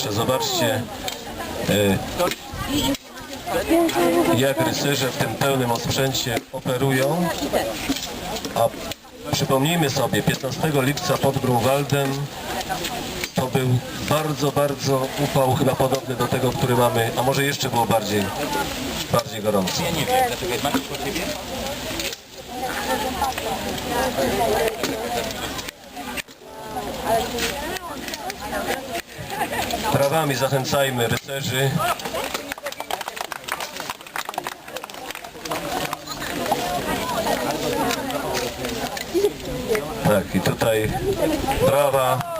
zobaczcie e, jak rycerze w tym pełnym osprzęcie operują. A przypomnijmy sobie, 15 lipca pod Grunwaldem to był bardzo, bardzo upał, chyba podobny do tego, który mamy, a może jeszcze było bardziej, bardziej gorąco. Nie wiem, po ciebie? Prawami zachęcajmy rycerzy. Tak, i tutaj brawa